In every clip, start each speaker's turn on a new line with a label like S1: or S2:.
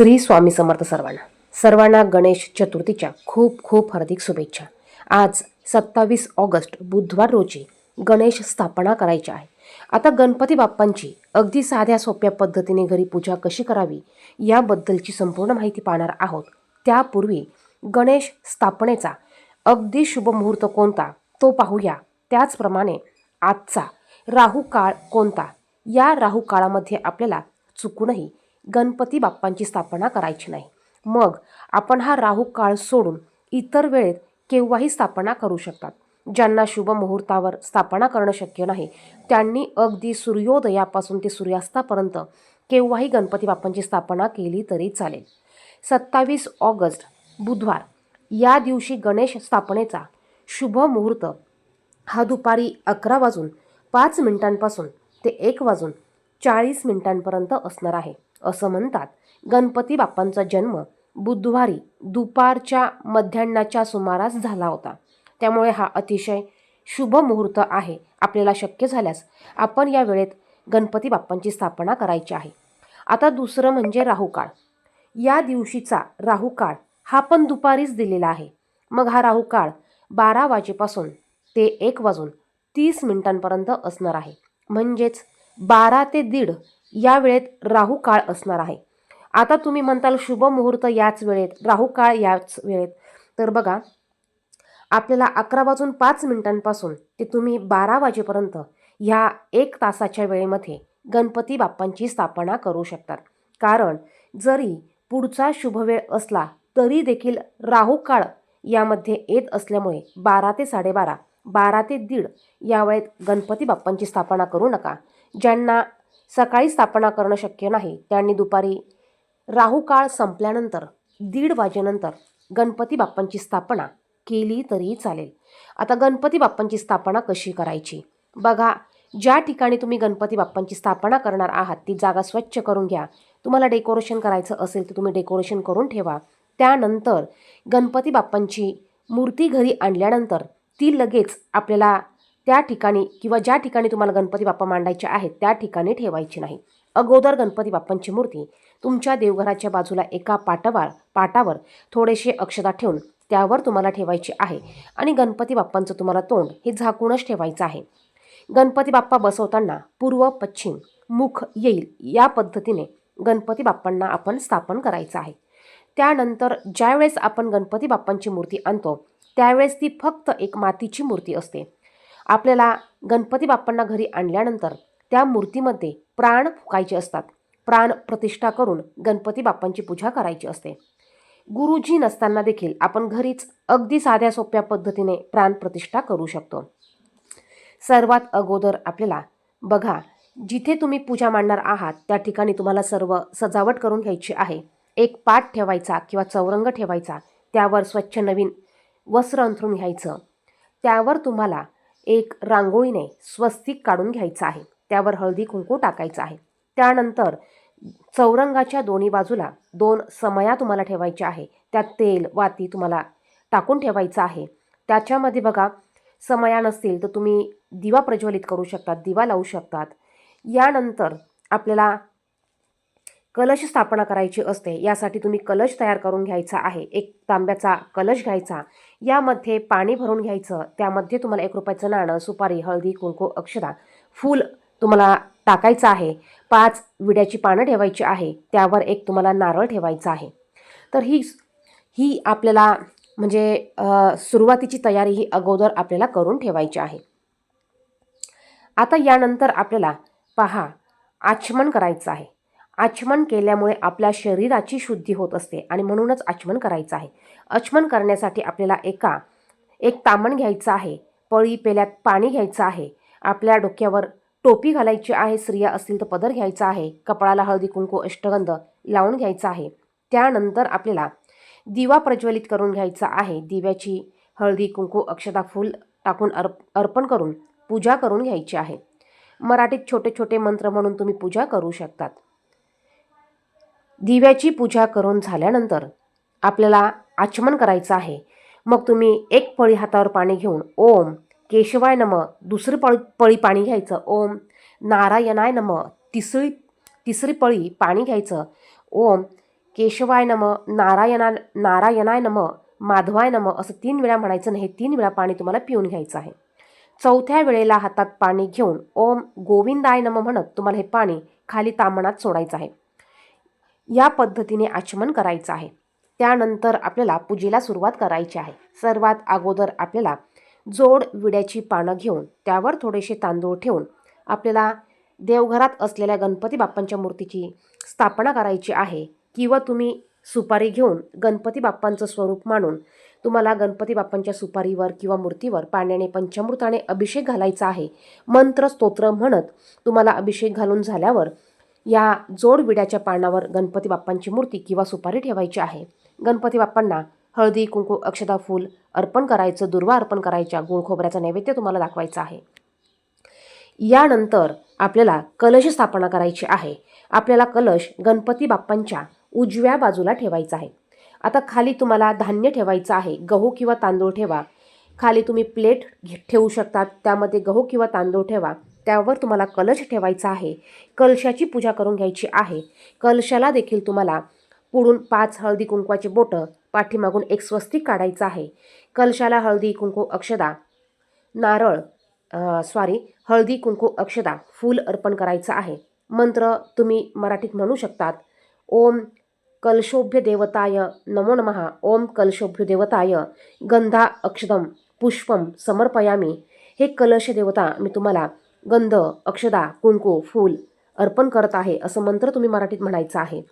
S1: श्री स्वामी समर्थ सर्वांना. सर्वांना गणेश चतुर्थीच्या खूप खूप हार्दिक शुभेच्छा. आज सत्तावीस ऑगस्ट बुधवार रोजी गणेश स्थापना करायची आहे. आता गणपती बाप्पांची अगदी साध्या सोप्या पद्धतीने घरी पूजा कशी करावी याबद्दलची संपूर्ण माहिती पाहणार आहोत. त्यापूर्वी गणेश स्थापनेचा अगदी शुभ मुहूर्त कोणता तो पाहूया. त्याचप्रमाणे आजचा राहू काळ कोणता या राहू काळामध्ये आपल्याला चुकूनही गणपती बाप्पांची स्थापना करायची नाही. मग आपण हा राहू काळ सोडून इतर वेळेत केव्हाही स्थापना करू शकतात. ज्यांना शुभ मुहूर्तावर स्थापना करणं शक्य नाही त्यांनी अगदी सूर्योदयापासून ते सूर्यास्तापर्यंत केव्हाही गणपती बाप्पांची स्थापना केली तरी चालेल. सत्तावीस ऑगस्ट बुधवार. या दिवशी गणेश स्थापनेचा शुभ मुहूर्त हा दुपारी अकरा वाजून पाच मिनिटांपासून ते एक वाजून चाळीस मिनिटांपर्यंत असणार आहे. असं म्हणतात. गणपती बाप्पांचा जन्म बुधवारी दुपारच्या मध्यान्नाच्या सुमारास झाला होता. त्यामुळे हा अतिशय शुभ मुहूर्त आहे आपल्याला शक्य झाल्यास आपण या वेळेत गणपती बाप्पांची स्थापना करायची आहे. आता दुसरं म्हणजे राहूकाळ या दिवशीचा राहुकाळ हा पण दुपारीच दिलेला आहे. मग हा राहुकाळ बारा वाजेपासून ते एक वाजून तीस मिनिटांपर्यंत असणार आहे. म्हणजेच बारा ते दीड या वेळेत राहू काळ असणार आहे. आता तुम्ही म्हणताल शुभ मुहूर्त याच वेळेत राहू काळ याच वेळेत. तर बघा आपल्याला अकरा वाजून पाच मिनिटांपासून ते तुम्ही बारा वाजेपर्यंत ह्या एक तासाच्या वेळेमध्ये गणपती बाप्पांची स्थापना करू शकतात. कारण जरी पुढचा शुभवेळ असला तरी देखील राहू काळ यामध्ये येत असल्यामुळे बारा ते साडेबारा बारा ते दीड या वेळेत गणपती बाप्पांची स्थापना करू नका. ज्यांना सकाळी स्थापना करणं शक्य नाही. त्यांनी दुपारी राहू काळ संपल्यानंतर दीड वाजेनंतर गणपती बाप्पांची स्थापना केली तरी चालेल. आता गणपती बाप्पांची स्थापना कशी करायची? बघा ज्या ठिकाणी तुम्ही गणपती बाप्पांची स्थापना करणार आहात ती जागा स्वच्छ करून घ्या. तुम्हाला डेकोरेशन करायचं असेल तर तुम्ही डेकोरेशन करून ठेवा. त्यानंतर गणपती बाप्पांची मूर्ती घरी आणल्यानंतर ती लगेच आपल्याला त्या ठिकाणी किंवा ज्या ठिकाणी तुम्हाला गणपती बाप्पा मांडायचे आहेत त्या ठिकाणी ठेवायची नाही. अगोदर गणपती बाप्पांची मूर्ती तुमच्या देवघराच्या बाजूला एका पाटावर पाटावर थोडेसे अक्षता ठेवून त्यावर तुम्हाला ठेवायची आहे आणि गणपती बाप्पांचं तुम्हाला तोंड हे झाकूनच ठेवायचं आहे. गणपती बाप्पा बसवताना पूर्व पश्चिम मुख येईल या पद्धतीने गणपती बाप्पांना आपण स्थापन करायचं आहे. त्यानंतर ज्यावेळेस आपण गणपती बाप्पांची मूर्ती आणतो त्यावेळेस ती फक्त एक मातीची मूर्ती असते. आपल्याला गणपती बाप्पांना घरी आणल्यानंतर त्या मूर्तीमध्ये प्राण फुकायचे असतात. प्राण प्रतिष्ठा करून गणपती बाप्पांची पूजा करायची असते. गुरुजी नसताना देखील आपण घरीच अगदी साध्या सोप्या पद्धतीने प्राण प्रतिष्ठा करू शकतो. सर्वात अगोदर आपल्याला बघा जिथे तुम्ही पूजा मांडणार आहात त्या ठिकाणी तुम्हाला सर्व सजावट करून घ्यायची आहे. एक पाट ठेवायचा किंवा चौरंग ठेवायचा त्यावर स्वच्छ नवीन वस्त्र अंथरून घ्यायचं. त्यावर तुम्हाला एक रांगोळीने स्वस्तिक काढून घ्यायचं आहे. त्यावर हळदी कुंकू टाकायचं आहे. त्यानंतर चौरंगाच्या दोन्ही बाजूला दोन समया तुम्हाला ठेवायच्या आहे. त्यात तेल वाती तुम्हाला टाकून ठेवायचं आहे. त्याच्यामध्ये बघा समया नसतील तर तुम्ही दिवा प्रज्वलित करू शकतात दिवा लावू शकतात. यानंतर आपल्याला कलश स्थापना करायची असते यासाठी तुम्ही कलश तयार करून घ्यायचा आहे. एक तांब्याचा कलश घ्यायचा यामध्ये पाणी भरून घ्यायचं त्यामध्ये तुम्हाला एक रुपयाचं नाणं सुपारी हळदी कुंकू अक्षरा फूल तुम्हाला टाकायचं आहे. पाच विड्याची पानं ठेवायची आहे त्यावर एक तुम्हाला नारळ ठेवायचा आहे. तर ही ही आपल्याला म्हणजे सुरुवातीची तयारी ही अगोदर आपल्याला करून ठेवायची आहे. आता यानंतर आपल्याला पहा आचमन करायचं आहे. आचमन केल्यामुळे आपल्या शरीराची शुद्धी होत असते आणि म्हणूनच आचमन करायचं आहे. आचमन करण्यासाठी आपल्याला एका एक तामण घ्यायचं आहे पळी पेल्यात पाणी घ्यायचं आहे आपल्या डोक्यावर टोपी घालायची आहे स्त्रिया असतील तर पदर घ्यायचा आहे कपाळाला हळदी कुंकू अष्टगंध लावून घ्यायचा आहे. त्यानंतर आपल्याला दिवा प्रज्वलित करून घ्यायचा आहे दिव्याची हळदी कुंकू अक्षता फूल टाकून अर्प अर्पण करून पूजा करून घ्यायची आहे. मराठीत छोटे छोटे मंत्र म्हणून तुम्ही पूजा करू शकतात. दिव्याची पूजा करून झाल्यानंतर आपल्याला आचमन करायचं आहे. मग तुम्ही एक पळी हातावर पाणी घेऊन ओम केशवाय नम दुसरी पळी पळी पाणी घ्यायचं. ओम नारायणाय नम तिसरी तिसरी पळी पाणी घ्यायचं. ओम केशवाय नम नारायणा नारायणाय नम माधवाय नम असं तीन वेळा म्हणायचं नाही हे तीन वेळा पाणी तुम्हाला पिऊन घ्यायचं आहे. चौथ्या वेळेला हातात पाणी घेऊन ओम गोविंदाय नम म्हणत तुम्हाला हे पाणी खाली तामणात सोडायचं आहे. या पद्धतीने आचमन करायचं आहे. त्यानंतर आपल्याला पूजेला सुरुवात करायची आहे. सर्वात अगोदर आपल्याला जोड विड्याची पानं घेऊन त्यावर थोडेसे तांदूळ ठेवून आपल्याला देवघरात असलेल्या गणपती बाप्पांच्या मूर्तीची स्थापना करायची आहे किंवा तुम्ही सुपारी घेऊन गणपती बाप्पांचं स्वरूप मानून तुम्हाला गणपती बाप्पांच्या सुपारीवर किंवा मूर्तीवर पाण्याने पंचामृताने अभिषेक घालायचा आहे. मंत्र स्तोत्र म्हणत तुम्हाला अभिषेक घालून झाल्यावर या जोडविड्याच्या पानावर गणपती बाप्पांची मूर्ती किंवा सुपारी ठेवायची आहे. गणपती बाप्पांना हळदी कुंकू अक्षदा फूल अर्पण करायचं दुर्वा अर्पण करायच्या गुळखोबऱ्याचा नैवेद्य तुम्हाला दाखवायचा आहे. यानंतर आपल्याला कलश स्थापना करायची आहे. आपल्याला कलश गणपती बाप्पांच्या उजव्या बाजूला ठेवायचा आहे. आता खाली तुम्हाला धान्य ठेवायचं आहे. गहू किंवा तांदूळ ठेवा. खाली तुम्ही प्लेट घे- ठेवू शकतात. त्यामध्ये गहू किंवा तांदूळ ठेवा. त्यावर तुम्हाला कलश ठेवायचा आहे. कलशाची पूजा करून घ्यायची आहे. कलशाला देखील तुम्हाला पुढून पाच हळदी कुंकवाचे बोटं पाठीमागून एक स्वस्तिक काढायचं आहे. कलशाला हळदी कुंकू अक्षदा नारळ सॉरी हळदी कुंकू अक्षदा फूल अर्पण करायचं आहे. मंत्र तुम्ही मराठीत म्हणू शकतात. ओम कलशोभ्य देवताय नमो नमः. ओम कलशोभ्य देवताय गंधा अक्षदम पुष्पम समर्पयामी. हे कलश देवता मी तुम्हाला गंध अक्षदा कुंकू फूल अर्पण करत आहे असं मंत्र तुम्ही मराठीत म्हणायचं आहे.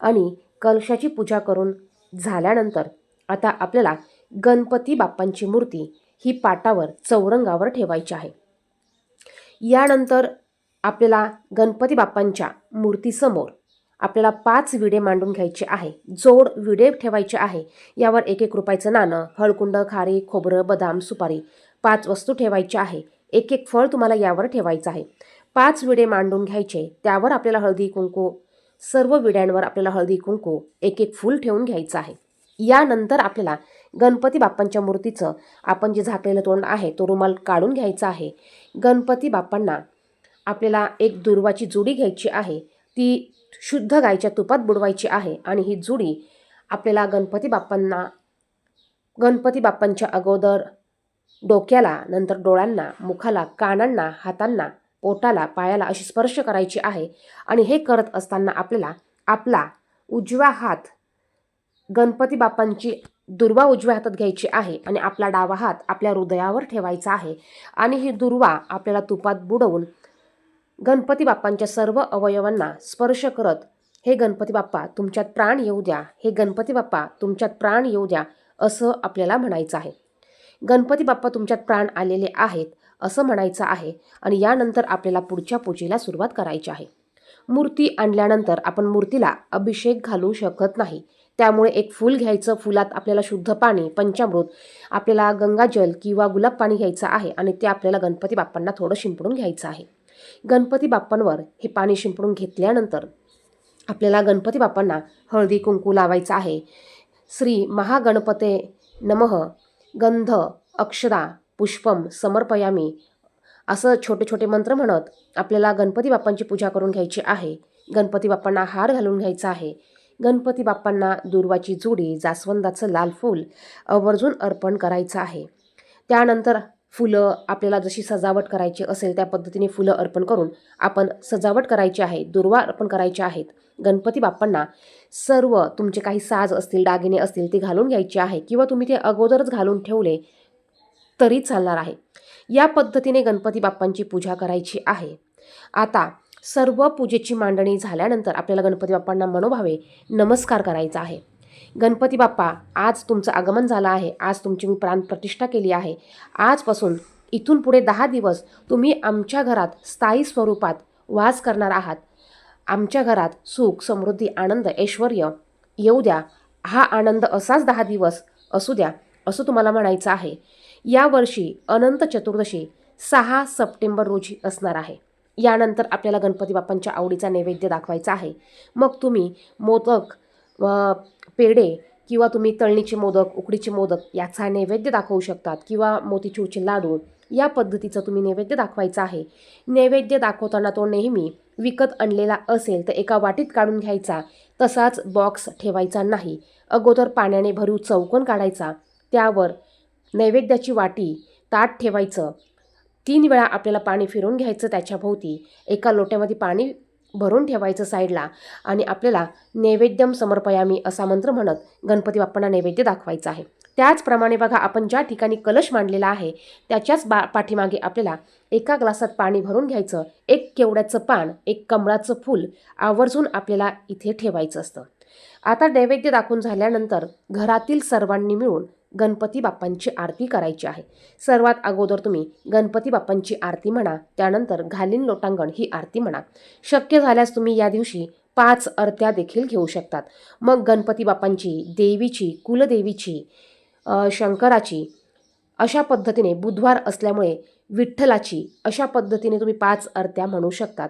S1: आणि कलशाची पूजा करून झाल्यानंतर आता आपल्याला गणपती बाप्पांची मूर्ती ही पाटावर चौरंगावर ठेवायची आहे. यानंतर आपल्याला गणपती बाप्पांच्या मूर्तीसमोर आपल्याला पाच विडे मांडून घ्यायचे आहे. जोड विडे ठेवायचे आहे. यावर एक एक रुपयाचं नाणं हळकुंड खारी खोबरं बदाम सुपारी पाच वस्तू ठेवायच्या आहे. एक एक फळ तुम्हाला यावर ठेवायचं आहे. पाच विडे मांडून घ्यायचे त्यावर आपल्याला हळदी कुंकू सर्व विड्यांवर आपल्याला हळदी कुंकू एक एक फूल ठेवून घ्यायचं आहे. यानंतर आपल्याला गणपती बाप्पांच्या मूर्तीचं आपण जे झाकलेलं तोंड आहे तो रुमाल काढून घ्यायचा आहे. गणपती बाप्पांना आपल्याला एक दुर्वाची जुडी घ्यायची आहे. ती शुद्ध गायच्या तुपात बुडवायची आहे आणि ही जुडी आपल्याला गणपती बाप्पांना गणपती बाप्पांच्या अगोदर डोक्याला नंतर डोळ्यांना मुखाला कानांना हातांना पोटाला पायाला अशी स्पर्श करायची आहे आणि हे करत असताना आपल्याला आपला उजवा हात गणपती बाप्पांची दुर्वा उजव्या हातात घ्यायची आहे आणि आपला डावा हात आपल्या हृदयावर ठेवायचा आहे आणि ही दुर्वा आपल्याला तुपात बुडवून गणपती बाप्पांच्या सर्व अवयवांना स्पर्श करत हे गणपती बाप्पा तुमच्यात प्राण येऊ द्या. हे गणपती बाप्पा तुमच्यात प्राण येऊ द्या असं आपल्याला म्हणायचं आहे. गणपती बाप्पा तुमच्यात प्राण आलेले आहेत असं म्हणायचं आहे आणि यानंतर आपल्याला पुढच्या पूजेला सुरुवात करायची आहे. मूर्ती आणल्यानंतर आपण मूर्तीला अभिषेक घालू शकत नाही. त्यामुळे एक फूल घ्यायचं फुलात आपल्याला शुद्ध पाणी पंचामृत आपल्याला गंगाजल किंवा गुलाब पाणी घ्यायचं आहे आणि ते आपल्याला गणपती बाप्पांना थोडं शिंपडून घ्यायचं आहे. गणपती बाप्पांवर हे पाणी शिंपडून घेतल्यानंतर आपल्याला गणपती बाप्पांना हळदी कुंकू लावायचं आहे. श्री महागणपते नमः. गंध अक्षरा पुष्पम समर्पयामी असं छोटे छोटे मंत्र म्हणत आपल्याला गणपती बाप्पांची पूजा करून घ्यायची आहे. गणपती बाप्पांना हार घालून घ्यायचा आहे. गणपती बाप्पांना दुर्वाची जुडी जास्वंदाचं लाल फूल आवर्जून अर्पण करायचं आहे. त्यानंतर फुलं आपल्याला जशी सजावट करायची असेल त्या पद्धतीने फुलं अर्पण करून आपण सजावट करायची आहे दुर्वा अर्पण करायचे आहेत. गणपती बाप्पांना सर्व तुमचे काही साज असतील दागिने असतील ते घालून घ्यायचे आहे किंवा तुम्ही ते अगोदरच घालून ठेवले तरी चालणार आहे. या पद्धतीने गणपती बाप्पांची पूजा करायची आहे. आता सर्व पूजेची मांडणी झाल्यानंतर आपल्याला गणपती बाप्पांना मनोभावे नमस्कार करायचा आहे. गणपती बाप्पा आज तुमचं आगमन झालं आहे. आज तुमची मी प्राण प्रतिष्ठा केली आहे. आजपासून इथून पुढे दहा दिवस तुम्ही आमच्या घरात स्थायी स्वरूपात वास करणार आहात. आमच्या घरात सुख समृद्धी आनंद ऐश्वर येऊ द्या. हा आनंद असाच दहा दिवस असू द्या असं तुम्हाला म्हणायचं आहे. यावर्षी अनंत चतुर्दशी सहा सप्टेंबर रोजी असणार आहे. यानंतर आपल्याला गणपती बाप्पांच्या आवडीचा नैवेद्य दाखवायचा आहे. मग तुम्ही मोदक पेढे किंवा तुम्ही तळणीचे मोदक उकडीचे मोदक याचा नैवेद्य दाखवू शकतात किंवा मोतीचूरचे लाडू या पद्धतीचं तुम्ही नैवेद्य दाखवायचा आहे. नैवेद्य दाखवताना तो नेहमी विकत आणलेला असेल तर एका वाटीत काढून घ्यायचा. तसाच बॉक्स ठेवायचा नाही. अगोदर पाण्याने भरू चौकोन काढायचा. त्यावर नैवेद्याची वाटी ताट ठेवायचं. तीन वेळा आपल्याला पाणी फिरून घ्यायचं त्याच्याभोवती. एका लोट्यामध्ये पाणी भरून ठेवायचं साईडला आणि आपल्याला नैवेद्यम समर्पयामी असा मंत्र म्हणत गणपती बाप्पांना नैवेद्य दाखवायचं आहे. त्याचप्रमाणे बघा आपण ज्या ठिकाणी कलश मांडलेला आहे त्याच्याच बा पाठीमागे आपल्याला एका ग्लासात पाणी भरून घ्यायचं एक केवड्याचं पान एक कमळाचं फूल आवर्जून आपल्याला इथे ठेवायचं असतं. आता नैवेद्य दाखवून झाल्यानंतर घरातील सर्वांनी मिळून गणपती बाप्पांची आरती करायची आहे. सर्वात अगोदर तुम्ही गणपती बाप्पांची आरती म्हणा त्यानंतर घालीन लोटांगण ही आरती म्हणा. शक्य झाल्यास तुम्ही या दिवशी पाच अर्त्या देखील घेऊ शकतात. मग गणपती बाप्पांची देवीची कुलदेवीची शंकराची अशा पद्धतीने बुधवार असल्यामुळे विठ्ठलाची अशा पद्धतीने तुम्ही पाच अर्त्या म्हणू शकतात.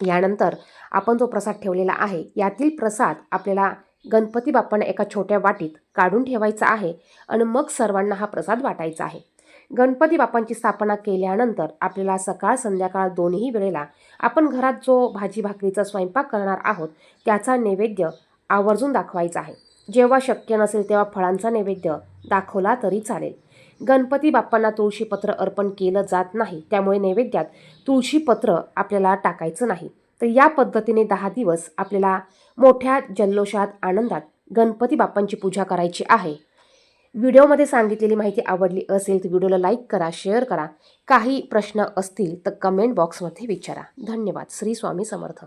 S1: यानंतर आपण जो प्रसाद ठेवलेला आहे यातील प्रसाद आपल्याला गणपती बाप्पांना एका छोट्या वाटीत काढून ठेवायचा आहे आणि मग सर्वांना हा प्रसाद वाटायचा आहे. गणपती बाप्पांची स्थापना केल्यानंतर आपल्याला सकाळ संध्याकाळ दोन्ही वेळेला आपण घरात जो भाजी भाकरीचा स्वयंपाक करणार आहोत त्याचा नैवेद्य आवर्जून दाखवायचा आहे. जेव्हा शक्य नसेल तेव्हा फळांचा नैवेद्य दाखवला तरी चालेल. गणपती बाप्पांना तुळशीपत्र अर्पण केलं जात नाही त्यामुळे नैवेद्यात तुळशीपत्र आपल्याला टाकायचं नाही. तर या पद्धतीने दहा दिवस आपल्याला मोठ्या जल्लोषात आनंदात गणपती बाप्पांची पूजा करायची आहे. व्हिडिओमध्ये सांगितलेली माहिती आवडली असेल तर व्हिडिओला लाईक करा शेअर करा. काही प्रश्न असतील तर कमेंट बॉक्समध्ये विचारा. धन्यवाद. श्री स्वामी समर्थ.